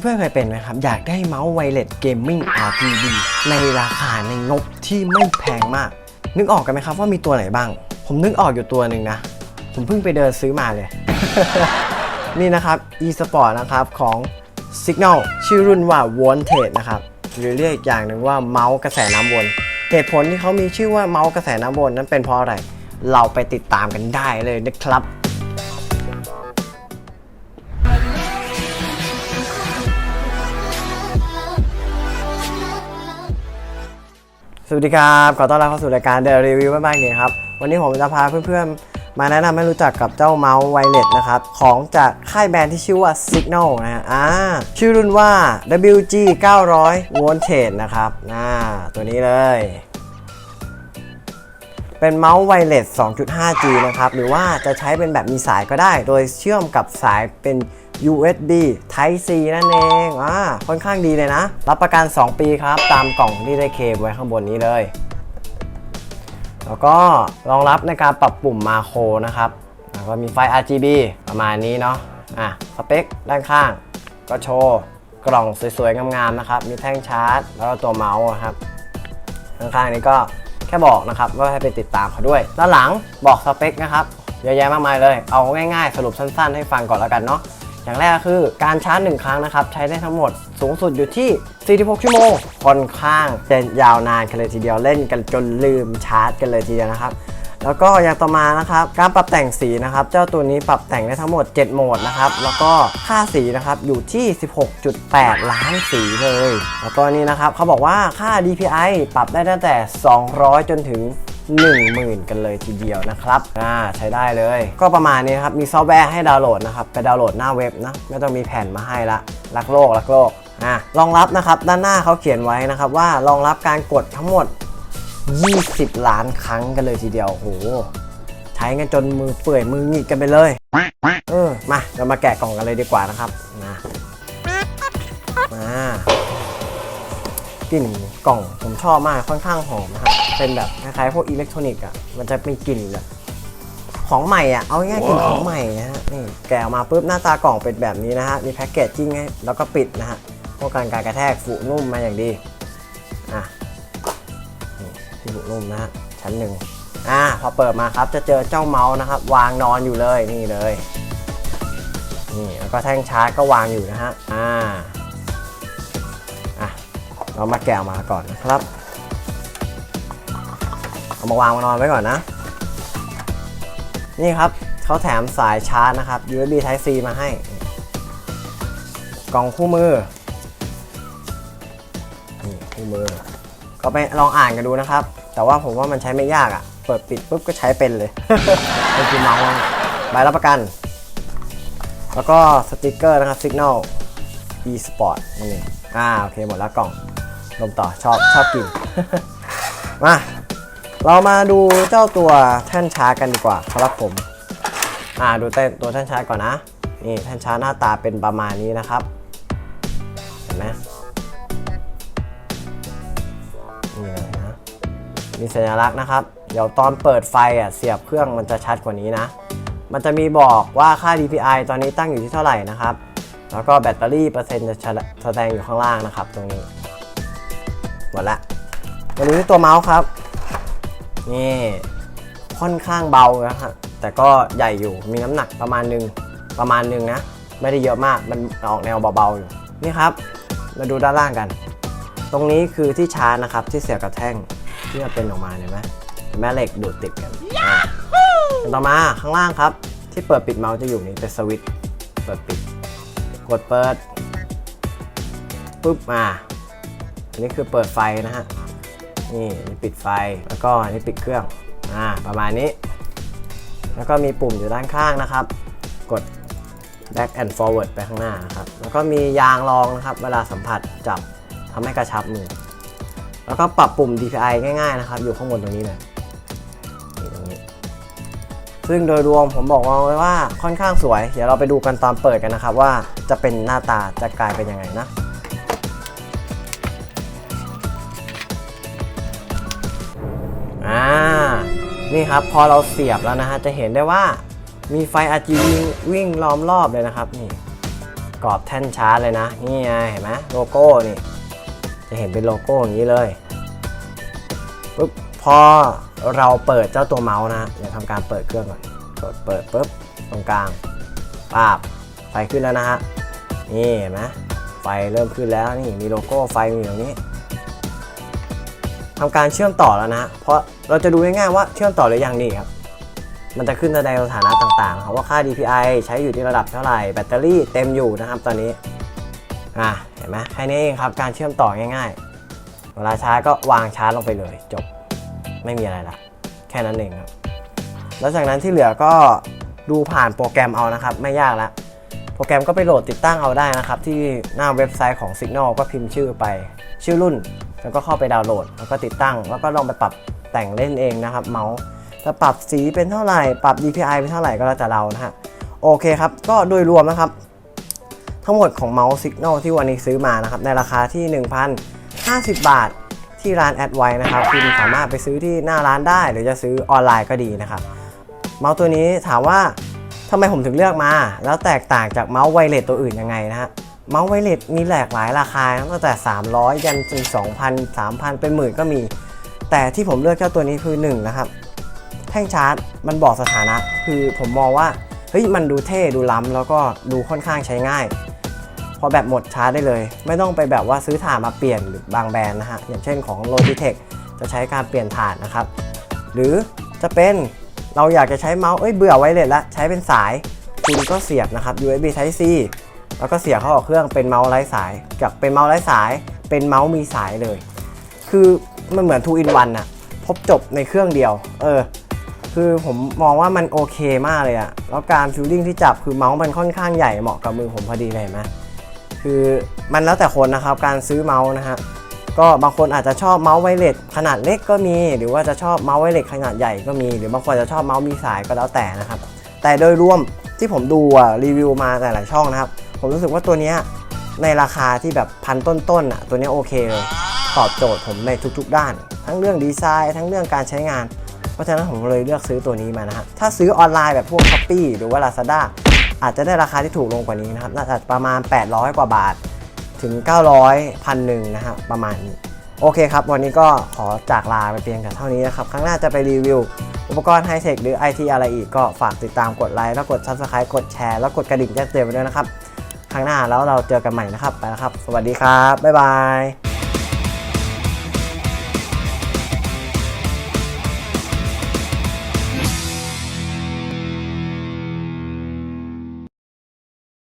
เพื่อนๆเคยเป็นไหมครับ อยากได้เมาส์ไวเลสเกมมิ่ง RGB ในราคาในงบที่ไม่แพงมาก นึกออกกันไหมครับว่ามีตัวไหนบ้าง ผมนึกออกอยู่ตัวหนึ่งนะ ผมเพิ่งไปเดินซื้อมาเลย นี่นะครับ e-sport นะครับของ Signal ชื่อรุ่นว่า Wanted นะครับ หรือเรียกอีกอย่างหนึ่งว่าเมาส์กระแสน้ำวน เหตุผลที่เขามีชื่อว่าเมาส์กระแสน้ำวนนั้นเป็นเพราะอะไร เราไปติดตามกันได้เลยนะครับ สวัสดีครับ ขอต้อนรับเข้าสู่รายการ The Review บ้านๆเนี่ยครับ วันนี้ผมจะพาเพื่อนๆ มาแนะนำให้รู้จักกับเจ้าเมาส์ไวเลสนะครับ ของจากค่ายแบรนด์ที่ชื่อว่า Signal นะฮะอ่าชื่อรุ่นว่า WG 900 Voltage นะครับอ่าตัวนี้เลย เป็นเมาส์ไวเลส 2.5G นะครับ หรือว่าจะใช้เป็นแบบมีสายก็ได้ โดยเชื่อมกับสายเป็น USB Type C นั่นเองอ่าค่อนข้างดีเลยนะ รับประกัน 2 ปีครับ ตามกล่องที่ได้เคลมไว้ข้างบนนี้เลย แล้วก็รองรับในการปรับปุ่มมาโครนะครับ แล้วก็มีไฟ RGB ประมาณนี้เนาะอะสเปคด้านข้าง ก็โชว์กล่องสวยๆ งามๆนะครับ มีแท่งชาร์จ แล้วก็ตัวเมาส์ครับ ข้างๆนี้ก็แค่บอกนะครับ ว่าให้ไปติดตามเขาด้วย ด้านหลังบอกสเปคนะครับ เยอะแยะมากมายเลย เอาง่ายๆ สรุปสั้นๆ ให้ฟังก่อนแล้วกันเนาะ อย่างแรกคือการชาร์จ 1 ครั้งนะครับ ใช้ได้ทั้งหมดสูงสุดอยู่ที่ 46 ชั่วโมงค่อนข้างจะยาวนานกันเลยทีเดียวเล่นกันจนลืมชาร์จกันเลยทีเดียวนะครับแล้วก็อย่างต่อมานะครับการปรับแต่งสีนะครับ เจ้าตัวนี้ปรับแต่งได้ทั้งหมด 7 โหมดนะครับ แล้วก็ค่าสีนะครับอยู่ที่ 16.8 ล้านสีเลย แล้วก็นี่นะครับเขาบอกว่าค่า DPI ปรับได้ตั้งแต่ 200 จนถึง 10,000 กันเลยทีเดียวนะครับอ่าใช้ได้เลย ก็ประมาณนี้ครับมีซอฟต์แวร์ให้ดาวน์โหลดนะครับไปดาวน์โหลดหน้าเว็บนะไม่ต้องมีแผ่นมาให้ละรักโลกรักโลกอ่ารองรับนะครับด้านหน้าเขาเขียนไว้นะครับว่ารองรับการกดทั้งหมด 20 ล้านครั้งกันเลยทีเดียวโอ้โหใช้กันจนมือเปื่อยมือหงิกกันไปเลยเออมาเรามาแกะกล่องกันเลยดีกว่านะครับนะมา กลิ่นกล่องผมชอบมากค่อนข้างหอมนะครับเป็นแบบคล้ายๆพวกอิเล็กทรอนิกส์อะมันจะมีกลิ่นแบบของใหม่อะเอาง่ายๆกลิ่นของใหม่นะฮะนี่แกะออกมาปุ๊บหน้าตากล่องเป็นแบบนี้นะฮะมีแพ็กเกจจิ้งให้แล้วก็ปิดนะฮะป้องกันการกระแทกฝูนุ่มมาอย่างดีอะที่บุนุ่มนะฮะชั้นหนึ่งอ่าพอเปิดมาครับจะเจอเจ้าเมาส์นะครับ วางนอนอยู่เลยนี่เลยนี่แล้วก็แท่งชาร์จก็วางอยู่นะฮะอ่าอะ เรามาแกะมาก่อนนะครับ เอามาวางมานอนไว้ก่อนนะ นี่ครับเขาแถมสายชาร์จนะครับ USB Type C มาให้ กล่องคู่มือ นี่คู่มือ ก็ไปลองอ่านกันดูนะครับ แต่ว่าผมว่ามันใช้ไม่ยากอะ่ะ เปิดปิดปุ๊บก็ใช้เป็นเลยเป็นคือมาส์ใบรับประกัน แล้วก็สติกเกอร์นะครับ Signal e-sport นี่อ่า โอเค หมดแล้วกล่อง มต่อชอบชอบกิน มา เรามาดูเจ้าตัวแท่นชากันดีกว่าครับผม อ่าดูแต่ตัวแท่นชาก่อนนะ นี่แท่นชาหน้าตาเป็นประมาณนี้นะครับ เห็นไหมนี่เลยนะ มีสัญลักษณ์นะครับ เดี๋ยวตอนเปิดไฟอะเสียบเครื่องมันจะชัดกว่านี้นะ มันจะมีบอกว่าค่า DPI ตอนนี้ตั้งอยู่ที่เท่าไหร่นะครับแล้วก็แบตเตอรี่เปอร์เซ็นต์จะแสดงอยู่ข้างล่างนะครับตรงนี้ หมดละมาดูที่ตัวเมาส์ครับ นี่ค่อนข้างเบานะฮะแต่ก็ใหญ่อยู่มีน้ำหนักประมาณหนึงประมาณหนึงนะ ไม่ได้เยอะมากมันออกแนวเบาๆอยู่นี่ครับ มาดูด้านล่างกัน ตรงนี้คือที่ชาร์จนะครับที่เสียบกับแท่งที่มันเป็นออกมาเห็นไหมเห็นไหมเหล็กดูดติดกันอะต่อมาข้างล่างครับ ที่เปิดปิดเมาส์จะอยู่นี่เป็นสวิตช์เปิดปิด กดเปิดปุ๊บมา อันนี้คือเปิดไฟนะฮะนี่นี่ปิดไฟ แล้วก็อันนี้ปิดเครื่อง อ่า ประมาณนี้ แล้วก็มีปุ่มอยู่ด้านข้างนะครับ กด back and forward ไปข้างหน้านะครับ แล้วก็มียางรองนะครับ เวลาสัมผัสจับทำให้กระชับมือ แล้วก็ปรับปุ่ม DPI ง่ายๆนะครับ อยู่ข้างบนตรงนี้เลยนี่ตรงนี้ ซึ่งโดยรวมผมบอกไว้ว่าค่อนข้างสวย เดี๋ยวเราไปดูกันตอนเปิดกันนะครับ ว่าจะเป็นหน้าตาจะกลายเป็นยังไงนะ อ่านี่ครับพอเราเสียบแล้วนะฮะจะเห็นได้ว่ามีไฟ RGB วิ่งล้อมรอบเลยนะครับนี่กรอบแท่นชาร์จเลยนะ นี่ไงเห็นไหมโลโก้นี่ จะเห็นเป็นโลโก้อย่างนี้เลยปุ๊บพอเราเปิดเจ้าตัวเมาส์นะเดี๋ยวทำการเปิดเครื่องก่อนกดเปิดปุ๊บตรงกลางปาบไฟขึ้นแล้วนะฮะนี่เห็นไหมไฟเริ่มขึ้นแล้วนี่มีโลโก้ไฟอยู่ตรงนี้ ทำการเชื่อมต่อแล้วนะ เพราะเราจะดูง่ายๆว่าเชื่อมต่อหรือยังนี่ครับ มันจะขึ้นแสดงสถานะต่างๆครับว่าค่า DPI ใช้อยู่ที่ระดับเท่าไหร่ แบตเตอรี่เต็มอยู่นะครับตอนนี้ อะเห็นไหมแค่นี้เองครับ การเชื่อมต่อง่าย ๆ เวลาชาร์จก็วางชาร์จลงไปเลย จบ ไม่มีอะไรละ แค่นั้นเองครับ แล้วจากนั้นที่เหลือก็ดูผ่านโปรแกรมเอานะครับ ไม่ยากละโปรแกรมก็ไปโหลดติดตั้งเอาได้นะครับ ที่หน้าเว็บไซต์ของ Signal ก็พิมพ์ชื่อไป ชื่อรุ่น แล้วก็เข้าไปดาวน์โหลด แล้วก็ติดตั้ง แล้วก็ลองไปปรับแต่งเล่นเองนะครับ เมาส์จะปรับสีเป็นเท่าไหร่ ปรับ DPI เป็นเท่าไหร่ก็แล้วแต่เรานะฮะ โอเคครับ ก็โดยรวมนะครับ ทั้งหมดของเมาส์ Signal ที่วันนี้ซื้อมานะครับ ในราคาที่ 1,050 บาทที่ร้านแอดไว้นะครับคุณสามารถไปซื้อที่หน้าร้านได้ หรือจะซื้อออนไลน์ก็ดีนะครับเมาส์ตัวนี้ถามว่าทำไมผมถึงเลือกมา แล้วแตกต่างจากเมาส์ไวเลสตัวอื่นยังไงนะฮะ เมาส์ไวเลสมีหลากหลายราคาตั้งแต่ 300 ยันถึง2,000 3,000 เป็นหมื่นก็มี แต่ที่ผมเลือกเจ้าตัวนี้คือ 1 นะครับ แท่งชาร์จมันบอกสถานะ คือผมมองว่า เฮ้ย มันดูเท่ดูล้ำ แล้วก็ดูค่อนข้างใช้ง่าย พอแบตหมดชาร์จได้เลย ไม่ต้องไปแบบว่าซื้อถ่านมาเปลี่ยนหรือบางแบรนด์นะฮะ อย่างเช่นของ Logitech จะใช้การเปลี่ยนถ่านนะครับ หรือจะเป็นเราอยากจะใช้เมาส์เอ้ยเบื่อไวเลยละใช้เป็นสายคุณก็เสียบนะครับ USB Type C แล้วก็เสียบเข้ากับเครื่องเป็นเมาส์ไร้สายกับเป็นเมาส์ไร้สาย เป็นเมาส์มีสายเลย คือมันเหมือน 2 in 1อะพบจบในเครื่องเดียว เออ คือผมมองว่ามันโอเคมากเลยอะแล้วการฟิลลิ่งที่จับคือเมาส์มันค่อนข้างใหญ่เหมาะกับมือผมพอดีเลยไหมคือมันแล้วแต่คนนะครับการซื้อเมาส์นะฮะก็บางคนอาจจะชอบเมาส์ไวเลสขนาดเล็กก็มี หรือว่าจะชอบเมาส์ไวเลสขนาดใหญ่ก็มี หรือบางคนจะชอบเมาส์มีสายก็แล้วแต่นะครับ แต่โดยรวมที่ผมดูอะรีวิวมาแต่หลายช่องนะครับ ผมรู้สึกว่าตัวนี้ในราคาที่แบบพันต้นๆอะตัวนี้โอเคเลยตอบโจทย์ผมในทุกๆ ด้าน ทั้งเรื่องดีไซน์ ทั้งเรื่องการใช้งาน เพราะฉะนั้นผมเลยเลือกซื้อตัวนี้มานะฮะถ้าซื้อออนไลน์แบบพวก s h อ p e e หรือว่า Lazada อาจจะได้ราคาที่ถูกลงกว่านี้นะครับน่าจะประมาณ 800 กว่าบาทถึง 900พันหนึ่งนะฮะประมาณนี้โอเคครับ วันนี้ก็ขอจากลาไปเพียงแต่เท่านี้นะครับ ครั้งหน้าจะไปรีวิว อุปกรณ์ไฮเทคหรือ IT อะไรอีกก็ฝากติดตามกดไลค์แล้วกด Subscribe กดแชร์แล้วกดกระดิ่งแจ้งเตือนไปด้วยนะครับ ครั้งหน้าแล้วเราเจอกันใหม่นะครับ ไปแล้วครับ สวัสดีครับ บ๊ายบาย